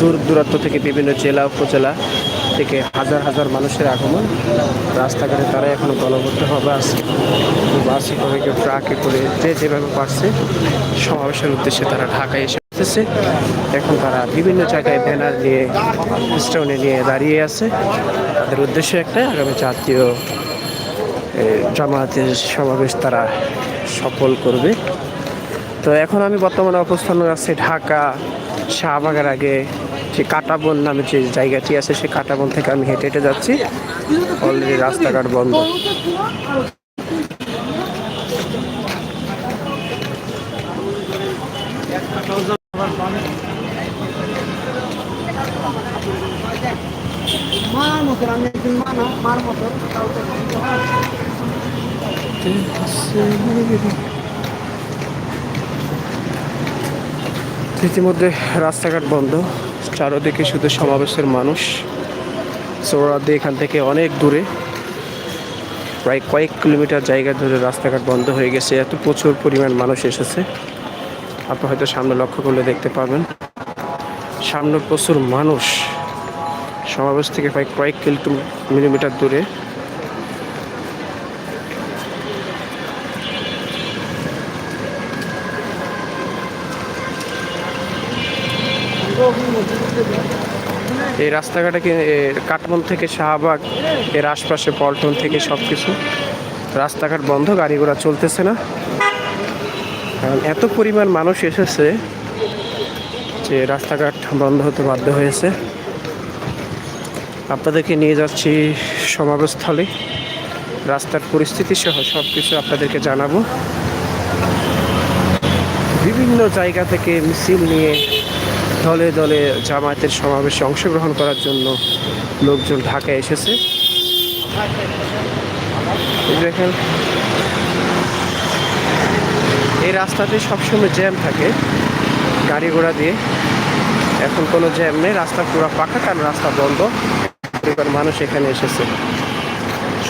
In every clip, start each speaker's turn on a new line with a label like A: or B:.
A: দূর দূরান্ত থেকে বিভিন্ন জেলা উপজেলা থেকে হাজার হাজার মানুষের আগমন। রাস্তাঘাটে তারা এখন গণবদ্ধভাবে আসছে বাসে করে কেউ ট্রাকে করে যে যেভাবে পারছে সমাবেশের উদ্দেশ্যে তারা ঢাকায় এসে আসতেছে এখন তারা বিভিন্ন জায়গায় ব্যানার নিয়ে স্টোনে নিয়ে দাঁড়িয়ে আছে। তাদের উদ্দেশ্য একটাই আগামী জাতীয় এ, জামায়াতের সমাবেশ তারা সফল করবে। তো এখন আমি বর্তমানে অবস্থান আছি ঢাকা শাহবাগের আগে। যে কাটাবন নামে যে জায়গাটি আছে, সেই কাটাবন থেকে আমি হেঁটে হেঁটে যাচ্ছি। অলরেডি রাস্তাঘাট বন্ধ। ইতিমধ্যে রাস্তাঘাট বন্ধ। চারোদিকে শুধু সমাবেশের মানুষ। সোহরাদি এখান থেকে অনেক দূরে, প্রায় কয়েক কিলোমিটার জায়গা ধরে রাস্তাঘাট বন্ধ হয়ে গেছে। এত প্রচুর পরিমাণ মানুষ এসেছে। আপনি হয়তো সামনে লক্ষ্য করলে দেখতে পাবেন, সামনে প্রচুর মানুষ। সমাবেশ থেকে প্রায় কয়েক কিলোমিটার দূরে। এই রাস্তাঘাটে কাটমন থেকে শাহবাগ, এর আশপাশে পল্টন থেকে সব কিছু রাস্তাঘাট বন্ধ গাড়ি ঘোড়া চলতেছে না। কারণ এত পরিমাণ মানুষ এসেছে যে রাস্তাঘাট বন্ধ হতে বাধ্য হয়েছে। আপনাদেরকে নিয়ে যাচ্ছি সমাবেশস্থলে। রাস্তার পরিস্থিতি সহ সব কিছু আপনাদেরকে জানাব। বিভিন্ন জায়গা থেকে মিছিল নিয়ে দলে দলে জামায়াতের সমাবেশে অংশগ্রহণ করার জন্য লোকজন ঢাকায় এসেছে। দেখেন। এই রাস্তাতে সবসময় জ্যাম থাকে, গাড়ি ঘোড়া দিয়ে। এখন কোনো জ্যাম নেই, রাস্তা পুরো পাকা, কারণ রাস্তা বন্ধ। পরিবার মানুষ এখানে এসেছে।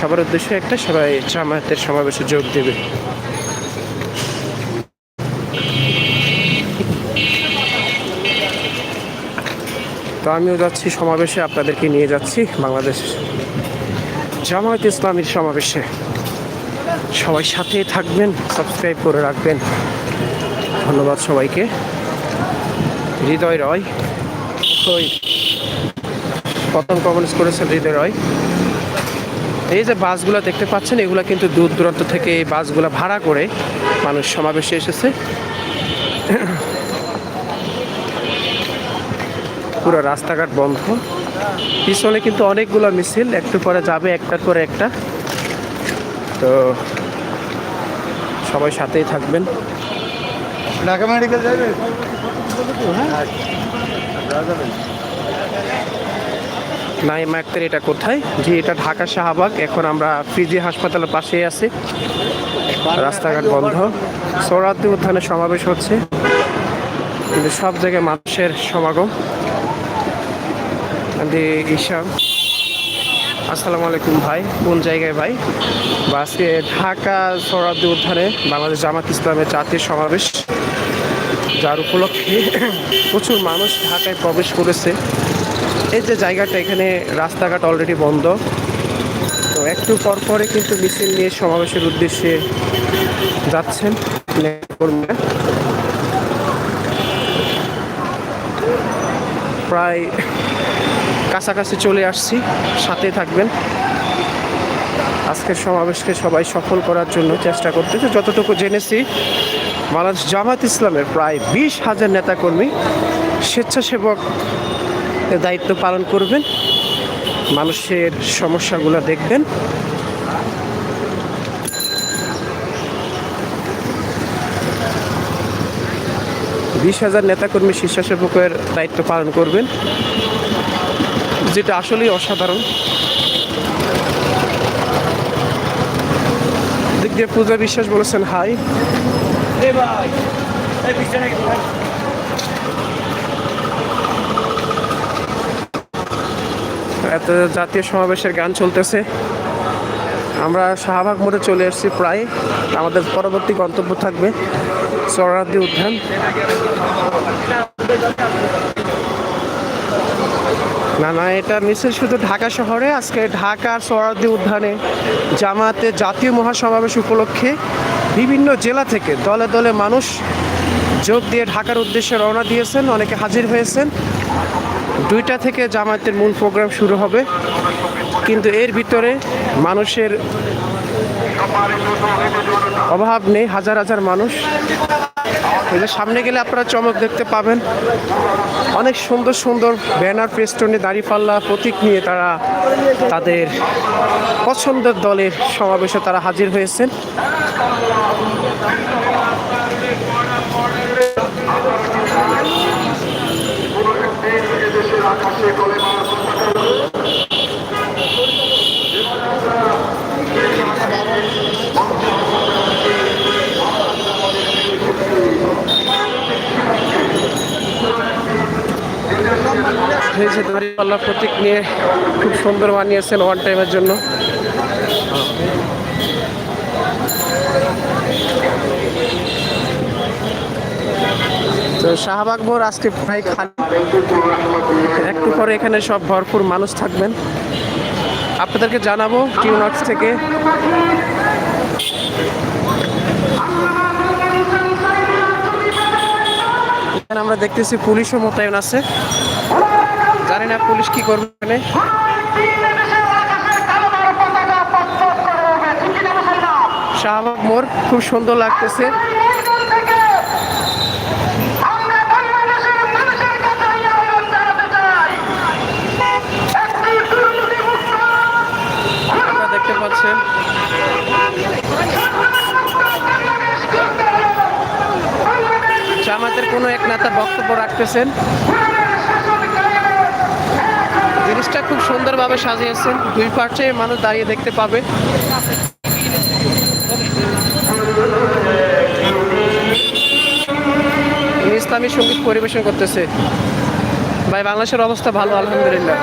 A: সবার উদ্দেশ্য একটা, সবাই জামায়াতের সমাবেশে যোগ দেবে। তো আমিও যাচ্ছি সমাবেশে, আপনাদেরকে নিয়ে যাচ্ছি বাংলাদেশ জামায়াত ইসলামীর সমাবেশে। সবাই সাথে থাকবেন, সাবস্ক্রাইব করে রাখবেন। ধন্যবাদ সবাইকে। হৃদয় রয়। প্রথম কমেন্টস করেছেন হৃদয় রয়। এই যে বাসগুলো দেখতে পাচ্ছেন, এগুলো কিন্তু দূর দূরান্ত থেকে এই বাসগুলো ভাড়া করে মানুষ সমাবেশে এসেছে। পুরো রাস্তাঘাট বন্ধ। পিছনে কিন্তু অনেকগুলো মিছিল একটু পরে যাবে একটার পরে একটা। তো সবাই সাথেই থাকবেন।
B: ঢাকা মেডিকেল যাবে?
A: নাইম আক্তার এটা কোথায়? যে এটা ঢাকা শাহবাগ। এখন আমরা ফিজি হাসপাতালের পাশেই আছি। রাস্তাঘাট বন্ধ। সৌরাদ্দি উত্থানে সমাবেশ হচ্ছে। কিন্তু সব জায়গায় মানুষের সমাগম। আমি ঈশান আসসালামু আলাইকুম ভাই, কোন জায়গায় ভাই? বা আজকে ঢাকা সৌরাদ্দি উদ্যানে বাংলাদেশ জামাত ইসলামের জাতীয় সমাবেশ, যার উপলক্ষে প্রচুর মানুষ ঢাকায় প্রবেশ করেছে। এই যে জায়গাটা এখানে রাস্তাঘাট অলরেডি বন্ধ, তো একটু পর পরে কিন্তু মিছিল নিয়ে সমাবেশের উদ্দেশ্যে যাচ্ছেন। কর্মীরা। প্রায় কাছাকাছি চলে আসছি সাথে থাকবেন। আজকের সমাবেশকে সবাই সফল করার জন্য চেষ্টা করতেছে। যতটুকু জেনেছি, বাংলাদেশ জামাত ইসলামের প্রায় বিশ হাজার নেতাকর্মী স্বেচ্ছাসেবক দায়িত্ব পালন করবেন। মানুষের সমস্যাগুলো দেখবেন। বিশ হাজার নেতাকর্মী স্বেচ্ছাসেবকের দায়িত্ব পালন করবেন যেটা আসলেই অসাধারণ। দিক দিয়ে পূজা বিশ্বাস বলেছেন হাই। এত জাতীয় সমাবেশের গান চলতেছে। আমরা শাহবাগ মোড়ে চলে এসেছি প্রায়। আমাদের পরবর্তী গন্তব্য থাকবে। চরাদি উদ্যান। না না, এটা মিছিল শুধু ঢাকা শহরে, আজকে ঢাকার সোহরাওয়ার্দী উদ্যানে জামাতে জাতীয় মহাসমাবেশ উপলক্ষে বিভিন্ন জেলা থেকে দলে দলে মানুষ যোগ দিয়ে ঢাকার উদ্দেশ্যে রওনা দিয়েছেন, অনেকে হাজির হয়েছেন। দুইটা থেকে জামাতের মূল প্রোগ্রাম শুরু হবে, কিন্তু এর ভিতরে মানুষের অভাব নেই, হাজার হাজার মানুষ। যে সামনে গেলে আপনারা চমক দেখতে পাবেন। অনেক সুন্দর সুন্দর ব্যানার পেস্টনে দাঁড়িপাল্লা, প্রতীক নিয়ে তারা তাদের পছন্দের দলের সমাবেশে তারা হাজির হয়েছেন। হয়েছে দাঁড়িপাল্লা প্রতীক নিয়ে খুব সুন্দর বানিয়েছেন ওয়ান টাইমের জন্য। তো শাহবাগ মোড় আজকে প্রায় খালি একটু পরে এখানে সব ভরপুর মানুষ থাকবেন। আপনাদেরকে জানাব টিউনক্স থেকে। এখানে আমরা দেখতেছি পুলিশও মোতায়েন আছে। জানি না পুলিশ কি করবে এখানে। শাহবাগ মোড় খুব সুন্দর লাগতেছে। দেখতে পাচ্ছেন। জামাতের কোনো এক নেতা বক্তব্য রাখতেছেন। জিনিসটা খুব সুন্দরভাবে সাজিয়েছেন। দুই পাশে মানুষ দাঁড়িয়ে দেখতে পাবে। ইসলামী সংগীত পরিবেশন করতেছে। ভাই, বাংলাদেশের অবস্থা ভালো, আলহামদুলিল্লাহ।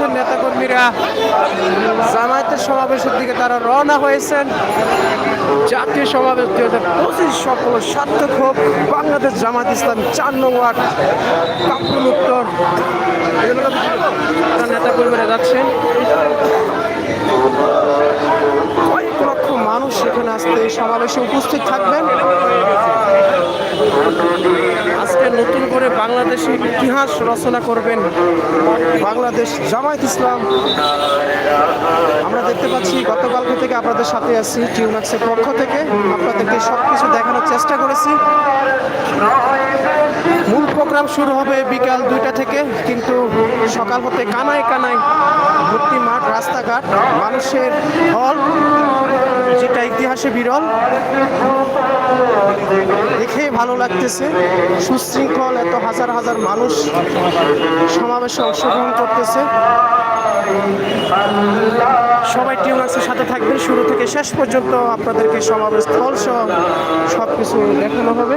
A: প্রকাশ নেতাকর্মীরা জামায়াতের সমাবেশের দিকে তারা রওনা হয়েছেন। জাতীয় সমাবেশ দু হাজার পঁচিশ সকল সার্থক হোক, বাংলাদেশ জামাত ইসলাম চার নং ওয়ার্ড কাপুর উত্তর। নেতাকর্মীরা যাচ্ছেন। সেখানে আসতে সমাবেশে উপস্থিত থাকবেন। আজকে নতুন করে বাংলাদেশের ইতিহাস রচনা করবেন বাংলাদেশ জামায়াত ইসলাম। আমরা দেখতে পাচ্ছি, গতকালকে থেকে আপনাদের সাথে আছি টিউনাক্সের পক্ষ থেকে। আপনাদেরকে সব কিছু দেখানোর চেষ্টা করেছি। প্রোগ্রাম শুরু হবে বিকাল দুইটা থেকে, কিন্তু সকাল হতে কানায় কানায় ভর্তি মাঠ, রাস্তাঘাট, মানুষের হল, যেটা ইতিহাসে বিরল। দেখে ভালো লাগতেছে, সুশৃঙ্খল, এত হাজার হাজার মানুষ সমাবেশে অংশগ্রহণ করতেছে। সবাই টিউনাক্সের সাথে থাকবেন। শুরু থেকে শেষ পর্যন্ত আপনাদেরকে সমাবেশ স্থল সহ সব কিছু দেখানো হবে।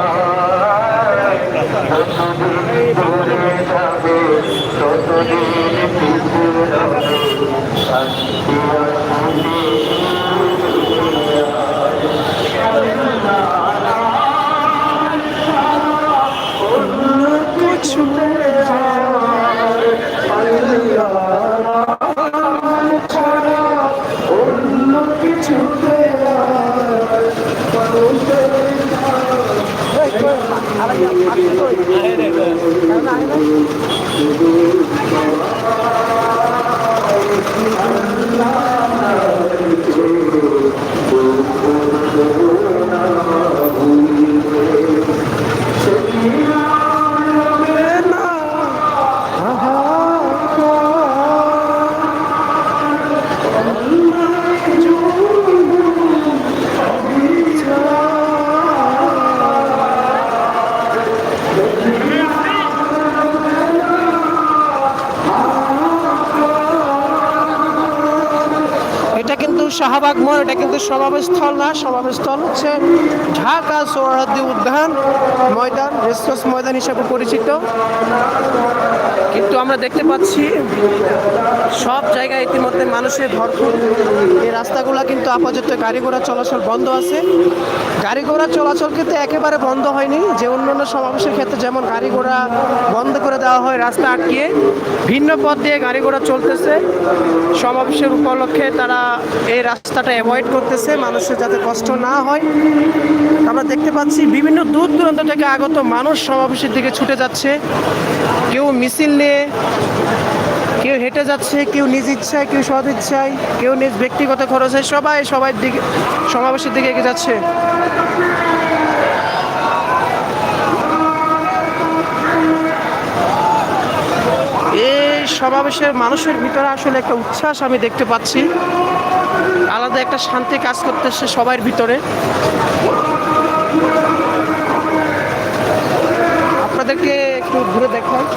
A: এটা শাহবাগ মোড় এটা কিন্তু সমাবেশস্থল না, সমাবেশস্থল হচ্ছে ঢাকা সোহরাদ্দি উদ্যান ময়দান, রেসকোর্স ময়দান হিসেবে পরিচিত। কিন্তু আমরা দেখতে পাচ্ছি সব জায়গায় ইতিমধ্যে মানুষের ভরপুর। এই রাস্তাগুলো কিন্তু আপাতত গাড়ি ঘোড়া চলাচল বন্ধ আছে। গাড়ি ঘোড়া চলাচল কিন্তু একেবারে বন্ধ হয়নি। যে অন্যান্য সমাবেশের ক্ষেত্রে যেমন গাড়ি ঘোড়া বন্ধ করে দেওয়া হয়, রাস্তা আটকিয়ে ভিন্ন পথ দিয়ে গাড়ি ঘোড়া চলতেছে। সমাবেশের উপলক্ষে তারা এই রাস্তাটা অ্যাভয়েড করতেছে, মানুষের যাতে কষ্ট না হয়। আমরা দেখতে পাচ্ছি বিভিন্ন দূর দূরান্ত থেকে আগত মানুষ সমাবেশের দিকে ছুটে যাচ্ছে। কেউ মিছিল নিয়ে, কেউ হেঁটে যাচ্ছে, কেউ নিজ ইচ্ছায়, কেউ সদ ইচ্ছায়, কেউ নিজ ব্যক্তিগত খরচে, সবাই সবার দিকে, সমাবেশের দিকে এগিয়ে যাচ্ছে। এই সমাবেশের মানুষের ভিতরে আসলে একটা উচ্ছ্বাস আমি দেখতে পাচ্ছি। আলাদা একটা শান্তি কাজ করতেছে সবার ভিতরে। আপনাদেরকে একটু ঘুরে দেখায়